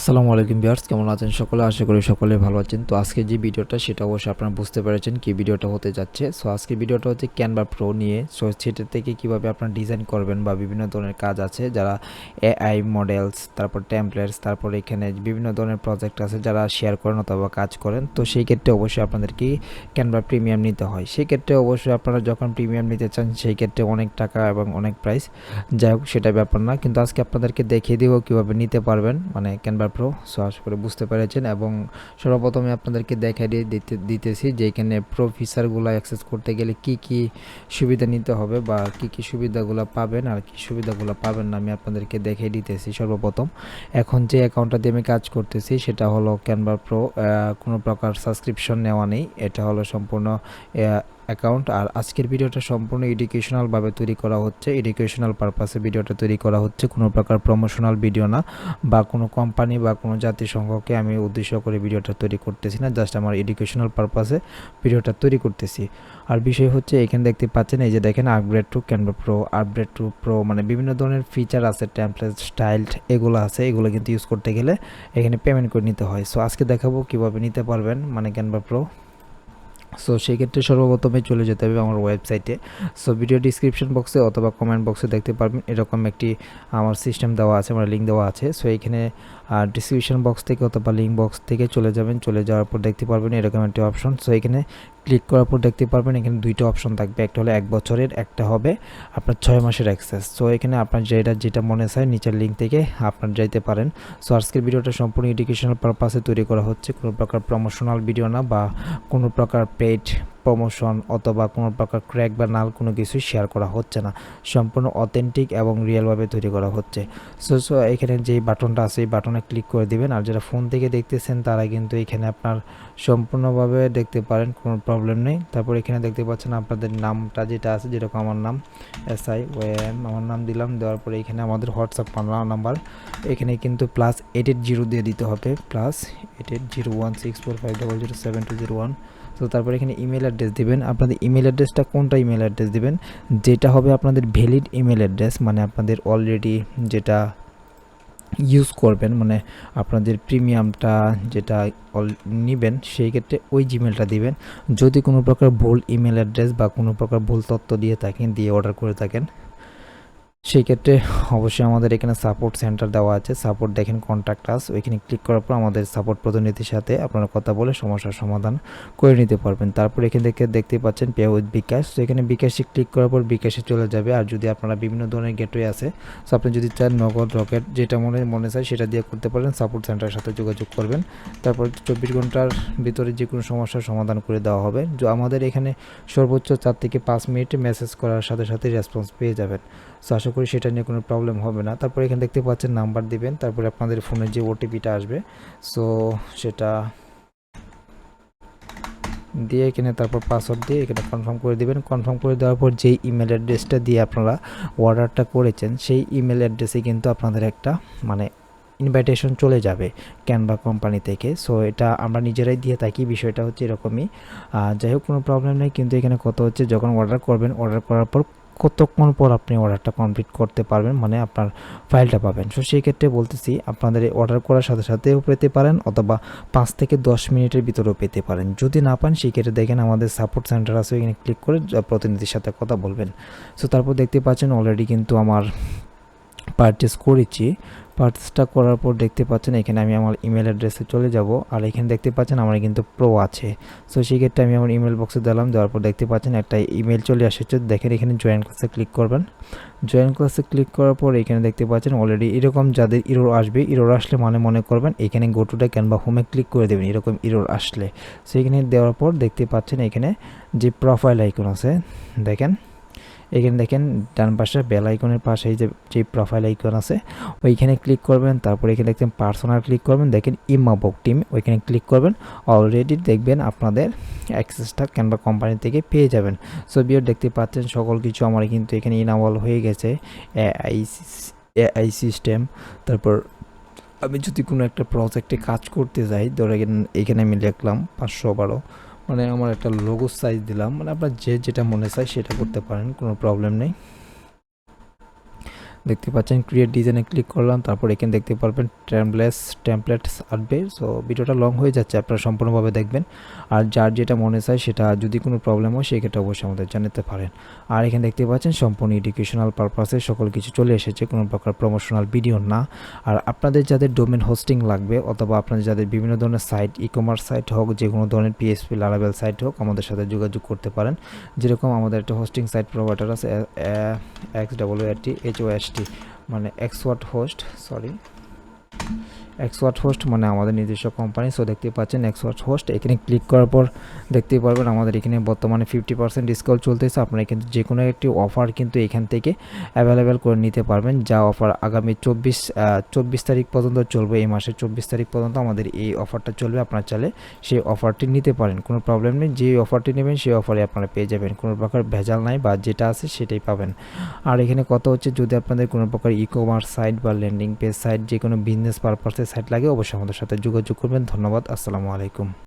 আসসালামু আলাইকুম বিয়ার্স কেমন আছেন সকলে? আশা করি সকলে ভালো আছেন। তো আজকে যে ভিডিওটা, সেটা অবশ্যই আপনারা বুঝতে পেরেছেন কি ভিডিওটা হতে যাচ্ছে। সো আজকে ভিডিওটা হচ্ছে ক্যানভা প্রো নিয়ে। সো সেটা থেকে কীভাবে আপনারা ডিজাইন করবেন বা বিভিন্ন ধরনের কাজ আছে, যারা এআই মডেলস তারপর টেমপ্লেটস তারপর এখানে বিভিন্ন ধরনের প্রজেক্ট আছে যারা শেয়ার করেন অথবা কাজ করেন। তো সেই ক্ষেত্রে অবশ্যই আপনাদেরকে ক্যানভা প্রিমিয়াম নিতে হয়। সেই ক্ষেত্রে অবশ্যই আপনারা যখন প্রিমিয়াম নিতে চান, সেই ক্ষেত্রে অনেক টাকা এবং অনেক প্রাইস যাই হোক, সেটা ব্যাপার না। কিন্তু আজকে আপনাদেরকে দেখিয়ে দিব কীভাবে নিতে পারবেন। মানে ক্যানভা প্রো সো আশা করে বুঝতে পেরেছেন এবং সর্বপ্রথমে আপনাদেরকে দেখাই দিয়ে দিতে, দিতেছি যে এখানে প্রো ফিচারগুলো অ্যাক্সেস করতে গেলে কি কি সুবিধা নিতে হবে বা কি কি সুবিধাগুলো পাবেন আর কি সুবিধাগুলো পাবেন না আমি আপনাদেরকে দেখিয়ে দিতেছি সর্বপ্রথম। এখন যে অ্যাকাউন্টটা দিয়ে আমি কাজ করতেছি সেটা হলো ক্যানভা প্রো কোনো প্রকার সাবস্ক্রিপশন নেওয়া নেই। এটা হলো সম্পূর্ণ অ্যাকাউন্ট আর আজকের ভিডিওটা সম্পূর্ণ এডুকেশনালভাবে তৈরি করা হচ্ছে। এডুকেশনাল পারপাসে ভিডিওটা তৈরি করা হচ্ছে। কোনো প্রকার প্রমোশনাল ভিডিও না বা কোনো কোম্পানি বা কোনো জাতিসংঘকে আমি উদ্দেশ্য করে ভিডিওটা তৈরি করতেছি না জাস্ট আমার এডুকেশনাল পারপাসে ভিডিওটা তৈরি করতেছি। আর বিষয় হচ্ছে, এখানে দেখতে পাচ্ছেন, এই যে দেখেন upgrade to Canva pro upgrade to pro মানে বিভিন্ন ধরনের ফিচার আছে টেমপ্লেট স্টাইল এগুলো আছে, এগুলো কিন্তু ইউজ করতে গেলে এখানে পেমেন্ট করে নিতে হয়। সো আজকে দেখাবো কীভাবে নিতে পারবেন মানে ক্যানভা প্রো সো সেই ক্ষেত্রে সর্বপ্রথমে চলে যেতে হবে আমার ওয়েবসাইটে সো ভিডিও ডিসক্রিপশন বক্সে অথবা কমেন্ট বক্সে দেখতে পারবেন। এরকম একটি আমার সিস্টেম দেওয়া আছে আমার লিঙ্ক দেওয়া আছে। সো এখানে ডিসক্রিপশন বক্স থেকে অথবা লিঙ্ক বক্স থেকে চলে যাবেন। চলে যাওয়ার পর দেখতে পারবেন এরকম একটি অপশন সো এখানে ক্লিক করার পর দেখতে পারবেন এখানে দুইটা অপশন থাকবে। একটা হলো এক বছরের, একটা হবে আপনার ছয় মাসের অ্যাক্সেস সো এখানে আপনার যেটা যেটা মনে চায় নিচের লিঙ্ক থেকে আপনার যাইতে পারেন। সো আজকের ভিডিওটা সম্পূর্ণ এডুকেশনাল পারপাসে তৈরি করা হচ্ছে। কোনো প্রকার প্রমোশনাল ভিডিও না বা কোনো প্রকার পেড প্রমোশন অথবা কোনো প্রকার ক্র্যাক বা নাল কোনো কিছু শেয়ার করা হচ্ছে না। সম্পূর্ণ অথেন্টিক এবং রিয়েলভাবে তৈরি করা হচ্ছে। সো সো এখানে যেই বাটনটা আছে, এই বাটনে ক্লিক করে দিবেন। আর যারা ফোন থেকে দেখতেছেন, তারা কিন্তু এখানে আপনার সম্পূর্ণভাবে দেখতে পারেন, কোনো প্রবলেম নেই। তারপর এখানে দেখতে পাচ্ছেন আপনাদের নামটা যেটা আছে, যেরকম আমার নাম এস আই ওএম আমার নাম দিলাম। দেওয়ার পরে এখানে আমাদের হোয়াটসঅ্যাপ নাম্বার। এখানে কিন্তু প্লাস এইট এইট জিরো দিয়ে দিতে হবে। Plus eight eight zero one six four five double zero seven two zero one তো তারপরে এখানে ইমেল অ্যাড্রেস দিবেন। আপনাদের ইমেল অ্যাড্রেসটা কোনটা ইমেল অ্যাড্রেস দিবেন? যেটা হবে আপনাদের ভ্যালিড ইমেল অ্যাড্রেস মানে আপনাদের অলরেডি যেটা ইউজ করবেন মানে আপনাদের প্রিমিয়ামটা যেটা নেবেন, সেই ক্ষেত্রে ওই জিমেলটা দিবেন। যদি কোনো প্রকার ভুল ইমেল অ্যাড্রেস বা কোনো প্রকার ভুল তথ্য দিয়ে থাকেন, দিয়ে অর্ডার করে থাকেন সেই ক্ষেত্রে অবশ্যই আমাদের এখানে সাপোর্ট সেন্টার দেওয়া আছে। সাপোর্ট দেখেন কন্ট্যাক্ট আস ওইখানে ক্লিক করার পর আমাদের সাপোর্ট প্রতিনিধির সাথে আপনারা কথা বলে সমস্যার সমাধান করে নিতে পারবেন। তারপর এখান থেকে দেখতে পাচ্ছেন পে উইথ বিকাশ। তো এখানে বিকাশে ক্লিক করার পর বিকাশে চলে যাবে। আর যদি আপনারা বিভিন্ন ধরনের গেটওয়ে আছে সো আপনি যদি চান নগদ রকেট যেটা মনে মনে চায় সেটা দিয়ে করতে পারেন। সাপোর্ট সেন্টারের সাথে যোগাযোগ করবেন। তারপর চব্বিশ ঘণ্টার ভিতরে যে কোনো সমস্যার সমাধান করে দেওয়া হবে। আমাদের এখানে সর্বোচ্চ চার থেকে পাঁচ মিনিট মেসেজ করার সাথে সাথে রেসপন্স পেয়ে যাবেন। সো আশা করি সেটা নিয়ে কোনো প্রবলেম হবে না। তারপর এখানে দেখতে পাচ্ছেন নাম্বার দিবেন, তারপরে আপনাদের ফোনে যে ওটিপিটা আসবে। সো সেটা দিয়ে এখানে তারপর পাসওয়ার্ড দিয়ে এখানে কনফার্ম করে দিবেন। কনফার্ম করে দেওয়ার পর যেই ইমেল অ্যাড্রেসটা দিয়ে আপনারা অর্ডারটা করেছেন, সেই ইমেল অ্যাড্রেসে কিন্তু আপনাদের একটা মানে ইনভাইটেশন চলে যাবে ক্যানভা কোম্পানি থেকে। সো এটা আমরা নিজেরাই দিয়ে থাকি, বিষয়টা হচ্ছে এরকমই। যাই হোক, কোনো প্রবলেম নেই। কিন্তু এখানে কত হচ্ছে, যখন অর্ডার করবেন অর্ডার করার পর কতক্ষণ পর আপনি অর্ডারটা কমপ্লিট করতে পারবেন মানে আপনার ফাইলটা পাবেন। সো সেই ক্ষেত্রে বলতেছি, আপনাদের অর্ডার করার সাথে সাথেও পেতে পারেন, অথবা পাঁচ থেকে দশ মিনিটের ভিতরেও পেতে পারেন। যদি না পান, সেই ক্ষেত্রে দেখেন আমাদের সাপোর্ট সেন্টার আছে এখানে ক্লিক করে প্রতিনিধির সাথে কথা বলবেন। সো তারপর দেখতে পাচ্ছেন অলরেডি কিন্তু আমার পারচেস করেছি। পার্চেসটা করার পর দেখতে পাচ্ছেন এখানে আমি আমার ইমেল অ্যাড্রেসে চলে যাব। আর এখানে দেখতে পাচ্ছেন আমার কিন্তু প্রো আছে। সো সেই ক্ষেত্রে আমি আমার ইমেল বক্সে দিলাম। দেওয়ার পর দেখতে পাচ্ছেন একটা ইমেল চলে এসেছে। দেখেন এখানে জয়েন ক্লাসে ক্লিক করবেন। জয়েন ক্লাসে ক্লিক করার পর এখানে দেখতে পাচ্ছেন অলরেডি এরকম যাদের ইরোর আসবে ইরোর আসলে মানে মনে করবেন এখানে গোটুটা ক্যানভা হোমে ক্লিক করে দেবেন এরকম ইরোর আসলে। সো এখানে দেওয়ার পর দেখতে পাচ্ছেন এখানে যে প্রোফাইল আইকন আছে, দেখেন। এখানে দেখেন ডান পাশে বেল আইকনের পাশে যে যে প্রোফাইল আইকন আছে, ওইখানে ক্লিক করবেন, তারপর এখানে দেখছেন পার্সোনাল ক্লিক করবেন, দেখেন ইমাবক টিম ওইখানে ক্লিক করবেন অলরেডি দেখবেন আপনাদের অ্যাক্সেসটা ক্যানভা কোম্পানি থেকে পেয়ে যাবেন। সো বিও দেখতে পাচ্ছেন সকল কিছু আমার কিন্তু এখানে ইনাবল হয়ে গেছে এআই এআই সিস্টেম তারপর আমি যদি কোনো একটা প্রজেক্টে কাজ করতে যাই ধরে এখানে আমি লিখলাম পাঁচশো বারো মানে আমার একটা লোগো সাইজ দিলাম। মানে আপনার যে যেটা মনে চায় সেটা করতে পারেন, কোনো প্রবলেম নেই। দেখতে পাচ্ছেন ক্রিয়েট ডিজাইনে ক্লিক করলাম, তারপর এখানে দেখতে পারবেন ট্যাম্পলেস ট্যাম্পলেটস আসবে। সো ভিডিওটা লং হয়ে যাচ্ছে, আপনারা সম্পূর্ণভাবে দেখবেন। আর যার যেটা মনে চায়, সেটা যদি কোনো প্রবলেম হয়, সেক্ষেত্রে অবশ্যই আমাদের জানাতে পারেন। আর এখানে দেখতে পাচ্ছেন, সম্পূর্ণ এডুকেশনাল পারপাসে সকল কিছু চলে এসেছে, কোনো প্রকার প্রমোশনাল ভিডিও না। আর আপনাদের যাদের ডোমেন হোস্টিং লাগবে, অথবা আপনাদের যাদের বিভিন্ন ধরনের সাইট ই কমার্স সাইট হোক, যে কোনো ধরনের পিএসপি লারাবেল সাইট হোক, আমাদের সাথে যোগাযোগ করতে পারেন। যেরকম আমাদের একটা হোস্টিং সাইট প্রোভাইডার আছে X double T H O S T মানে Xwat host sorry Xwat host মানে আমাদের নিজস্ব কোম্পানি সো দেখতে পাচ্ছেন এক্সওয়াট হোস্ট এখানে ক্লিক করার পর দেখতেই পারবেন আমাদের এখানে বর্তমানে ফিফটি পার্সেন্ট ডিসকাউন্ট চলতেছে। আপনারা কিন্তু যে কোনো একটি অফার কিন্তু এখান থেকে অ্যাভেলেবেল করে নিতে পারবেন। যা অফার আগামী চব্বিশ চব্বিশ তারিখ পর্যন্ত চলবে। এই মাসের চব্বিশ তারিখ পর্যন্ত আমাদের এই অফারটা চলবে। আপনারা চাইলে সেই অফারটি নিতে পারেন। কোনো প্রবলেম নেই। যে অফারটি নেবেন, সেই অফারে আপনারা পেয়ে যাবেন। কোনো প্রকার ভেজাল নাই বা যেটা আছে সেটাই পাবেন। আর এখানে কত হচ্ছে, যদি আপনাদের কোনো প্রকার ই কমার্স সাইট বা ল্যান্ডিং পেজ সাইট যে কোনো বিজনেস পারপাসের সাইট লাগে অবশ্যই আমাদের সাথে যোগাযোগ করবেন। ধন্যবাদ আসসালামু আলাইকুম।